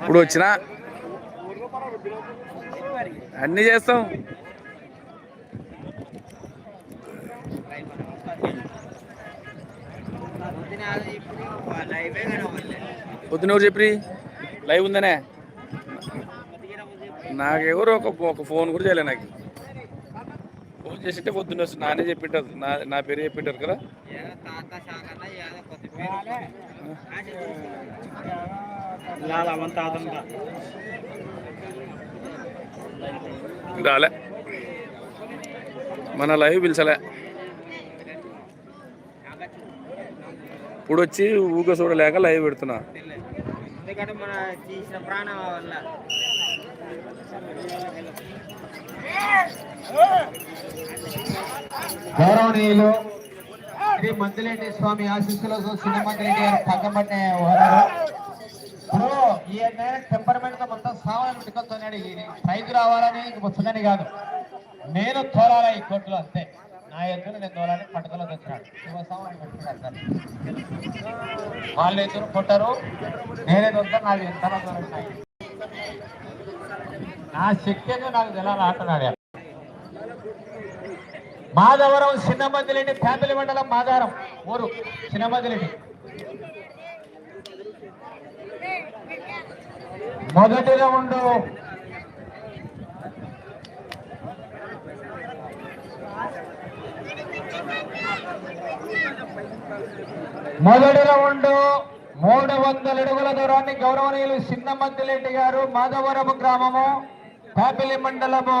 ఇప్పుడు వచ్చినా అన్నీ చేస్తాం. పొద్దునెవరు చెప్పి లైవ్ ఉందనే? నాకెవరు ఒక ఒక ఫోన్ కూడా చేయలే నాకు. ఫోన్ చేసింటే పొద్దున్న వస్తుంది నానే చెప్పింటారు. నా నా పేరు చెప్పింటారు కదా. రాలే మన లైవ్ పిలిచలే. ఇప్పుడు వచ్చి ఊగ చూడలేక లైవ్ పెడుతున్నా. ఎందుకంటే మన చేసిన ప్రాణం వల్ల గౌరవనీయులు శ్రీ మందులేటి స్వామి ఆశీస్సులతో సినిమందిరెడ్డి గారు. పక్కబట్టే ఇప్పుడు ఈ టెంపర్మెంట్తో మొత్తం సామాన్లు పెట్టుకొస్తున్నాడు ఈయన పైకి రావాలని ఇంక వస్తుందని కాదు. నేను తోలాలా ఈ కోర్టులో అంతే. నా ఎద్దును నేను తోలాలని పట్టుదల తెచ్చినాడు శివ సామాన్లు పెట్టుకున్నాడు సార్. వాళ్ళు ఎదురు కొట్టారు. నేనే దొరుకుతాను నాకు ఎంత దొరుకుతాయి నా శక్తి నాకు తెలాలి ఆటలాడా. మాధవరం చిన్నమద్దిరెడ్డి ఫ్యామిలీ మండలం మాధారం ఊరు చిన్నమద్దిరెడ్డి మొదటి రౌండ్ మొదటి రౌండ్ మూడు వందల అడుగుల దూరాన్ని గౌరవనీయులు చిన్నమందిరెడ్డి గారు మాధవరం గ్రామము. కాపిలి మండలము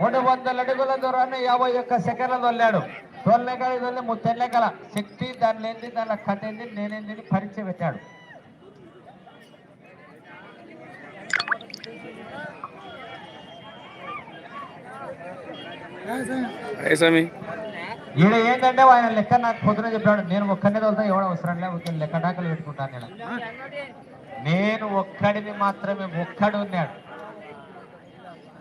మూడు వందల అడుగుల దూరాన్ని యాభై ఒక్క సెకండ్ల తొల్లాడు. తొల్లెకల తొల్లి ముత్తెల్లెకల శక్తి దాని లేని దానిలో కట్టింది నేనేంది పరీక్ష పెట్టాడు. ఈయన ఏంటంటే ఆయన లెక్క నాకు పొద్దున చెప్పాడు నేను ఒక్కనే తోలుతా ఎవడ అవసరం లేదు లెక్క డాకలు పెట్టుకుంటాను నేను. నేను ఒక్కడిని మాత్రమే ఒక్కడు ఉన్నాడు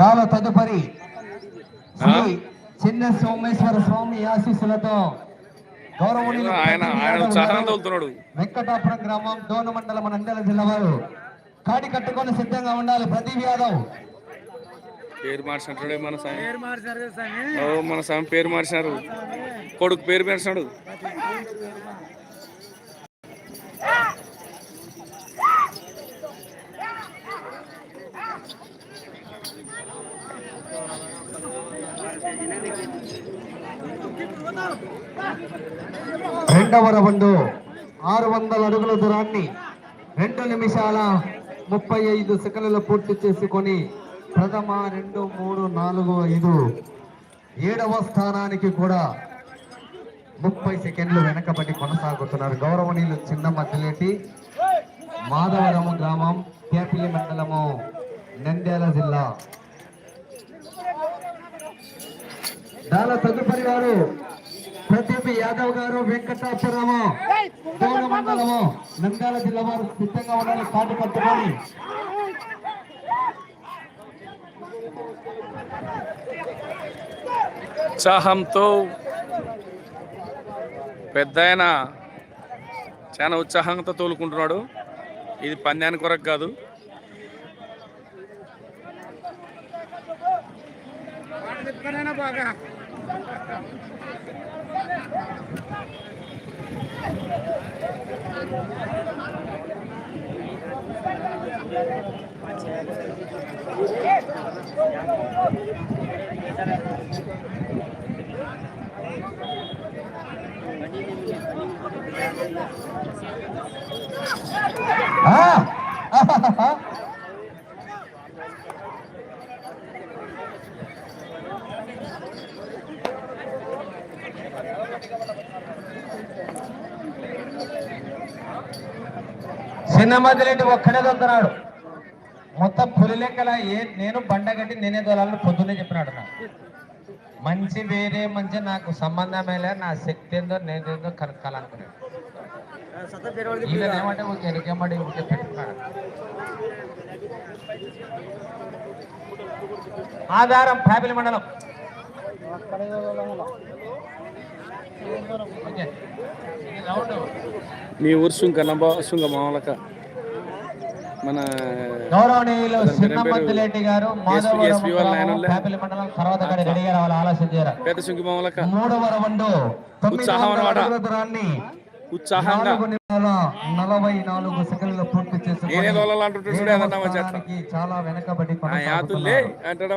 చాలా తదుపరి? చిన్న సోమేశ్వర స్వామి ఆశీస్సులతో గౌరవనీయులు వెంకటాపురం గ్రామం దోన మండలం నంద్యాల జిల్లా వారు. కాడి కట్టుకొని సిద్ధంగా ఉండాలి ప్రదీప్ యాదవ్. పేరు మార్చినట్టుడే మన స్వామి. మన స్వామి పేరు మార్చినారు. కొడుకు పేరు మార్చినాడు. రెండవ రౌండ్ ఆరు వందల అడుగుల దూరాన్ని రెండు నిమిషాల ముప్పై ఐదు సెకండ్లు పూర్తి చేసుకొని ప్రథమ రెండు మూడు నాలుగు ఐదు. ఏడవ స్థానానికి కూడా ముప్పై సెకండ్లు వెనకబడి కొనసాగుతున్నారు. గౌరవనీయులు చిన్న మధ్యలేటి మాధవరం గ్రామం కేపిలి మండలము నంద్యాల జిల్లా. దాని తదుపరి వారు ప్రదీప్ యాదవ్ గారు వెంకటాపురము మండలము నంద్యాల జిల్లా వారు సిద్ధంగా ఉండాలి కాటు కట్టుకొని ఉత్సాహంతో పెద్ద ఆయన చాలా ఉత్సాహంతో తోలుకుంటున్నాడు. ఇది పందానికి కొరకు కాదు. బాగా. 아! 아하하하! చిన్న రెడ్డి ఒక్కడే దొంగనాడు మొత్తం పులి లెక్కల ఏ నేను బండగట్టి నేనే దొలాలని పొద్దున్నే చెప్పినాడు నాకు మంచి వేరే మంచి నాకు సంబంధమే లేదు నా శక్తి ఏందో నేనేందో కనుక్కోవాలనుకున్నాడు. ఈయన ఏమంటే ఎనకేమడి పెట్టుకున్నాడు. ఆధారం ఫ్యామిలీ మండలం. మీ ఊరు సుంక నబ్బా సుంక మామలక. మన గౌరవనీయులు చిన్నమంతులేటి గారు పెద్ద సుంకి మామలక. మూడవ రౌండ్ ఉత్సాహంగా. నలభై నాలుగు సెకండ్లు పూర్తి చేసుకొని నేనే ఏదన్నా అట్లా. స్థానానికి చాలా వెనకబడి. అంటాడా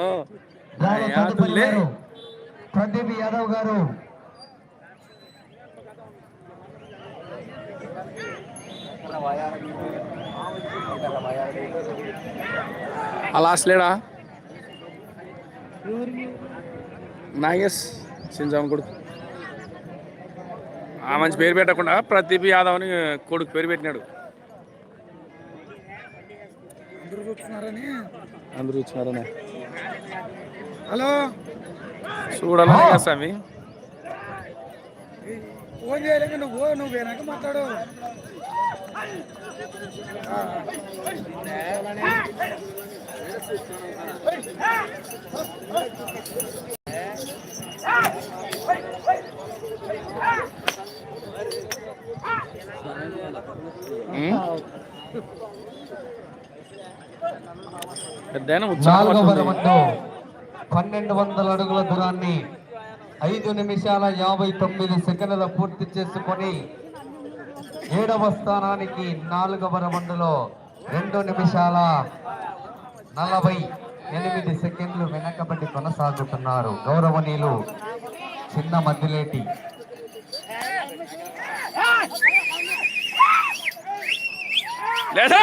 ఓ ప్రదీప్ యాదవ్ గారు. అలా అసలేడా నాగేష్ సింజామ్ కొడుకు. ఆ మంచి పేరు పెట్టకుండా ప్రదీప్ యాదవ్ అని కొడుకు పేరు పెట్టినాడు. అందరూ చూస్తున్నారనే. హలో? చూడాలని కదా స్వామి? ఫోన్ చేయలేక నువ్వు నువ్వు వెనక మాట్లాడు. పెద్ద ఉత్సాహం పన్నెండు వందల అడుగుల దూరాన్ని ఐదు నిమిషాల యాభై తొమ్మిది సెకండ్ల పూర్తి చేసుకొని ఏడవ స్థానానికి నాలుగవ రౌండ్లో రెండు నిమిషాల నలభై ఎనిమిది సెకండ్లు వెనకబడి కొనసాగుతున్నారు. గౌరవనీయులు చిన్న మద్దిలేటి. లేదా!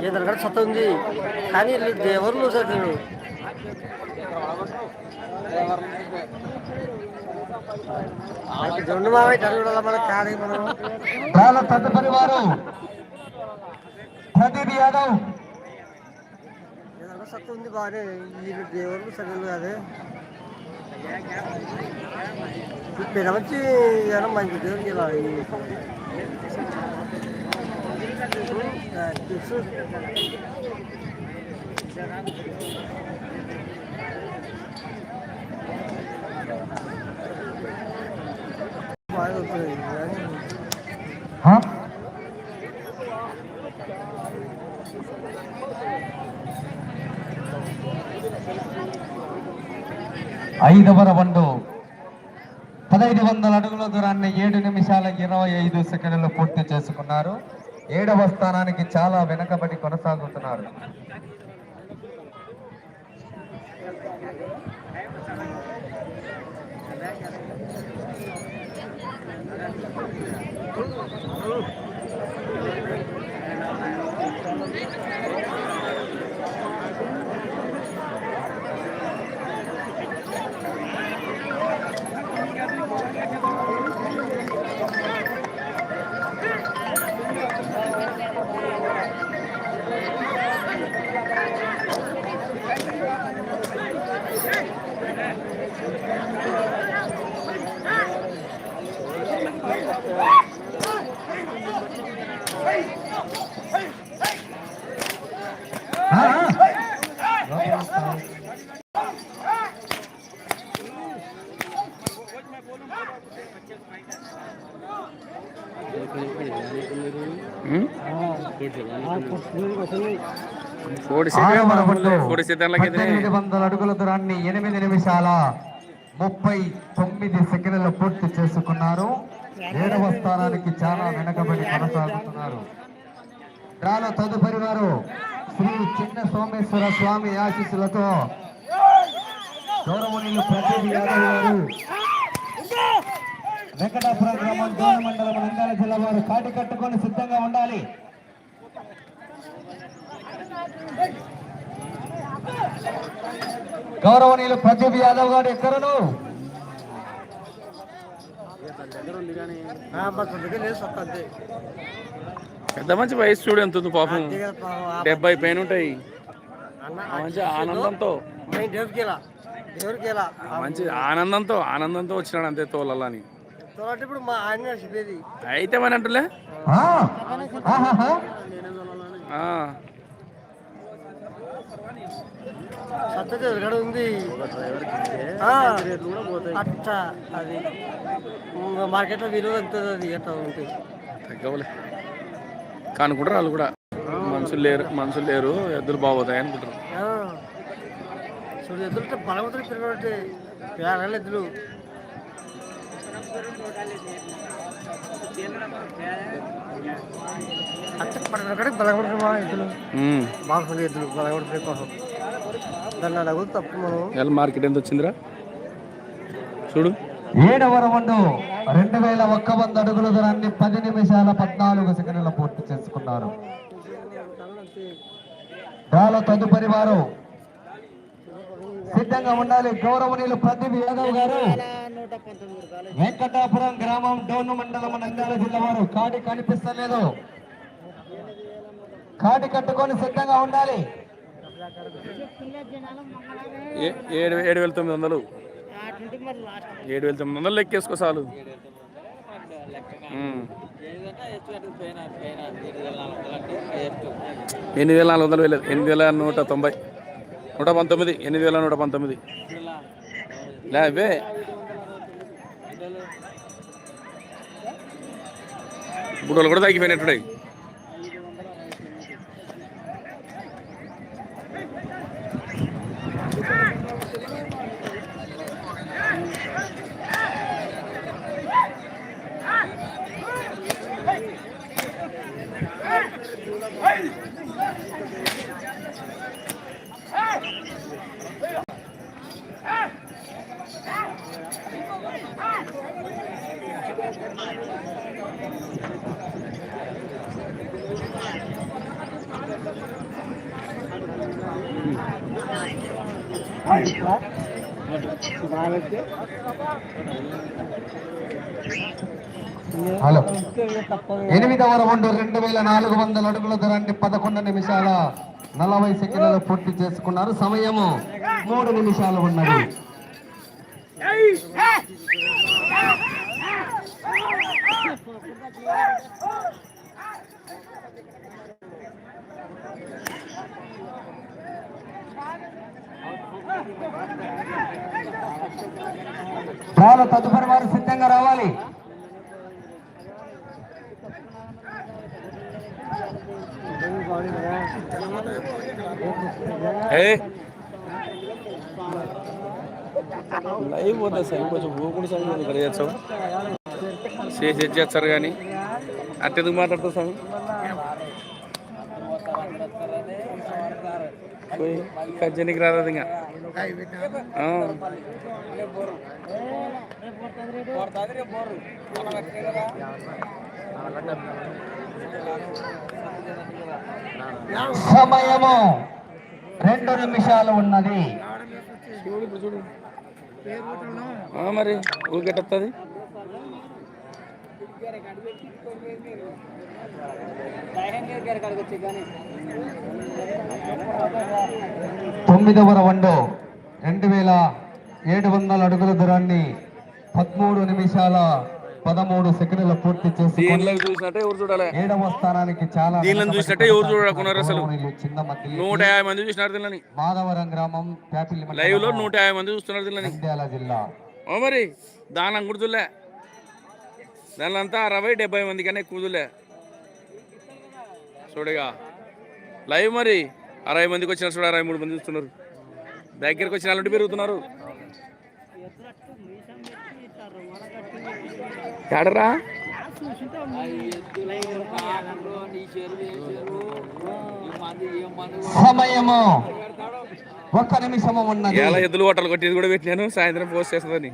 ఇతను కూడా సత్త ఉంది కానీ వీళ్ళు దేవుళ్ళు చదివాడు రెండు మావై చదువు మన కానీ మనం. చాలా తదుపరి వారు ప్రదీప్ యాదవ్. సత్త ఉంది బాగానే. వీళ్ళు దేవుళ్ళు చదువులు అదే పెద్ద మంచి జనం మంచి దేవుడికి ఇలా ఈ- ఆ, తెలుసు బాగా వస్తుంది కానీ హా? ఐదవ రౌండ్. పదహైదు వందల అడుగుల దూరాన్ని ఏడు నిమిషాల ఇరవై ఐదు సెకండ్లు పూర్తి చేసుకున్నారు. ఏడవ స్థానానికి చాలా వెనకబడి కొనసాగుతున్నారు. పద్దెనిమిది వందల అడుగుల దూరాన్ని ఎనిమిది నిమిషాల ముప్పై తొమ్మిది సెకండ్లు పూర్తి చేసుకున్నారు. ఏడవ స్థానానికి చాలా వెనకబడి కొనసాగుతున్నారు. రాలో తదుపరి వారు శ్రీ చిన్న సోమేశ్వర స్వామి ఆశీస్సులతో గౌరవనీయులు ప్రదీప్ యాదవ్ గారు వెంకటాపురం గ్రామం దోణ మండలం నంద్యాల జిల్లా వారు కాటి కట్టుకొని సిద్ధంగా ఉండాలి. గౌరవనీయులు ప్రదీప్ యాదవ్ గారు ఎక్కడను పెద్ద మంచి వయసు చూడు ఎంత ఉంది పాపం. డెబ్బై పైన ఉంటాయి. మంచి ఆనందంతో. మంచి ఆనందంతో ఆనందంతో వచ్చినాడు అంతే తోలని అయితే మన అంటులే? ఎక్కడ ఉంది అచ్చా అది. మార్కెట్లో విలువ తగ్గుతుంది అది ఎట్లా ఉంటుంది తగ్గవులే. వాళ్ళు కూడా. మనుషులు లేరు మనుషులు లేరు ఎద్దులు బాగోతాయి అనుకుంటారు. చూడు ఎద్దులు బలవంతులు పిల్లలు పేరాలు ఎద్దులు. పడగొట్టి బలగొడుతుంది మా ఎద్దులు. బాగుంది ఎద్దులు బలగొడుతుంది కోసం. ఇవాళ మార్కెట్ ఎంత వచ్చిందిరా? చూడు. ఏడవ రౌండ్ రెండు వేల ఒక్క వంద అడుగుల దూరాన్ని పది నిమిషాల పద్నాలుగు సెకండ్ల పూర్తి చేసుకున్నారు. డాలో తదుపరి వారు. సిద్ధంగా ఉండాలి. గౌరవనీయులు ప్రదీప్ యాదవ్ గారు. వెంకటాపురం గ్రామం డోను మండలం నంద్యాల జిల్లా వారు. కాడి కనిపిస్తలేదు. కాడి కట్టుకొని సిద్ధంగా ఉండాలి. ఏడు ఏడు వేల తొమ్మిది వందలు. ఏడు వేల తొమ్మిది వందలు లెక్కేసుకో చాలు. ఎనిమిది వేల నాలుగు వందలు వేలేదు ఎనిమిది వేల నూట తొంభై. నూట పంతొమ్మిది. ఎనిమిది వేల నూట పంతొమ్మిది. లేవే ఇప్పుడు వాళ్ళు కూడా తగ్గిపోయినట్టున్నాయి హలో. ఎనిమిదవ రౌండ్ రెండు వేల నాలుగు వందల అడుగుల దూరాన్ని పదకొండు నిమిషాల నలభై సెకండ్లు పూర్తి చేసుకున్నారు. సమయము మూడు నిమిషాలు ఉన్నది. చాలా తదుపరి వారు సిద్ధంగా రావాలి. ఏ? లైవ్ పోతే సార్ కొంచెం ఊపుడు సార్ ఇక్కడ చేస్తావు చేసి చేస్తారు కానీ? అట్టెందుకు మాట్లాడుతావు స్వామి పోయి కజ్జనికి రాదు ఇంకా. సమయము రెండు నిమిషాలు ఉన్నది. మరి ఊకెట్టది తొమ్మిదవ రౌండ్ రెండు వేల ఏడు వందల అడుగుల దూరాన్ని పదమూడు నిమిషాల పదమూడు సెకండ్ల పూర్తి చేసుకుని దీనిలో చూసినట్టే ఎవరు చూడాలి? ఏడవ స్థానానికి చాలా దీనిలో చూసినట్టే ఎవరు చూడకున్నారు అసలు? చిన్న మద్దిలి నూట యాభై మంది చూసినారు దీనిని మాధవరం గ్రామం ప్యాపిల్లి మండలం, లైవ్లో నూట యాభై మంది చూస్తున్నారు దీనిని జిల్లా. ఓ మరి దాని గుర్తులే దానిలో అంతా అరవై డెబ్బై మంది కన్నా ఎక్కువ చూలే చూడగా. లైవ్ మరి. అరవై మందికి వచ్చిన చూడ అరవై మూడు మంది చూస్తున్నారు. దగ్గరికి వచ్చిన వాళ్ళు పెరుగుతున్నారు. ఎడరా సమయము. ఒక్క నిమిషము ఉన్నది. ఎలా ఎద్దులు హోటల్ కొట్టేది కూడా పెట్టినాను. సాయంత్రం పోస్ట్ చేస్తుందని.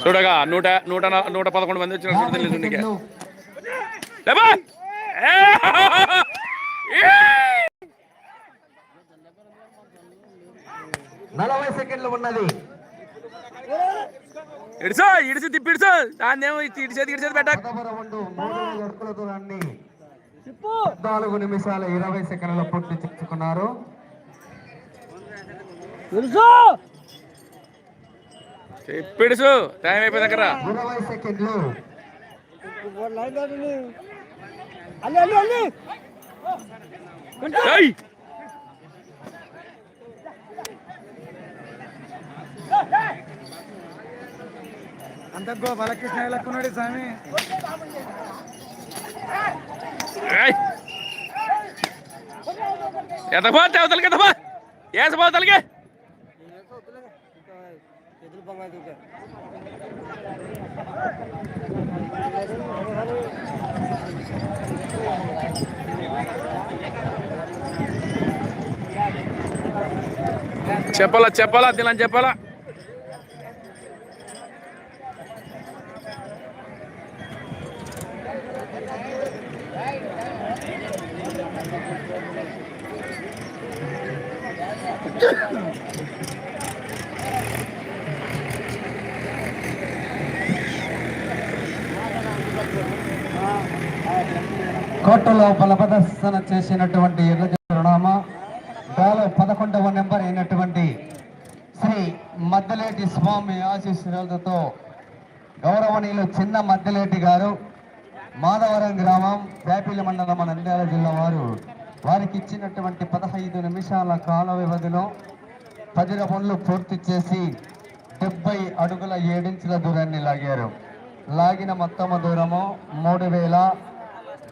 చూడగా నూట నూట నూట పదకొండు మంది వచ్చిన తెలియదు నీకే! నలభై సెకండ్లు ఉన్నది. ఇడిసో ఇడిసి తిప్పిడిసో దాన్ని ఏమో ఇడిచేది ఇడిచేది పెట్ట. పదవ రౌండ్ మూడు వేల అడుగుల దూరాన్ని పద్నాలుగు నిమిషాల ఇరవై సెకండ్ల పూర్తి చేసుకున్నారు తిప్పిడిసు టైం అయిపోయింది దగ్గర! అంత గో బాలకృష్ణ లక్కున్నాడు స్వామి? ఏయ్! ఎతపో అవతలకి అవతలకి ఎదురు బంగారు దూకారు చెప్పాలా చెప్పాలా తినని చెప్పాలా? కోర్టులో బల ప్రదర్శన చేసినటువంటి ఎర్ర చిరునామా పదకొండవ నెంబర్ అయినటువంటి శ్రీ మద్దలేటి స్వామి ఆశీస్సులతో గౌరవనీయులు చిన్న మద్దలేటి గారు మాధవరం గ్రామం వేపిలి మండలం నంద్యాల జిల్లా వారు. వారికి ఇచ్చినటువంటి పదహైదు నిమిషాల కాల వ్యవధిలో పది రౌండ్లు పూర్తి చేసి డెబ్బై అడుగుల ఏడించుల దూరాన్ని లాగారు. లాగిన మొత్తము దూరము మూడు వేల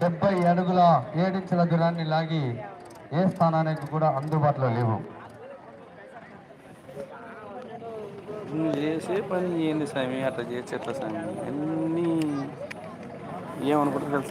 డెబ్బై అడుగుల ఏడించుల దూరాన్ని లాగి ఏ స్థానానికి కూడా అందుబాటులో లేవు. నువ్వు చేసే పని ఏంది స్వామి అట్లా చేసి ఎట్లా స్వామి ఎన్ని ఏమనుకుంటా తెలుసా?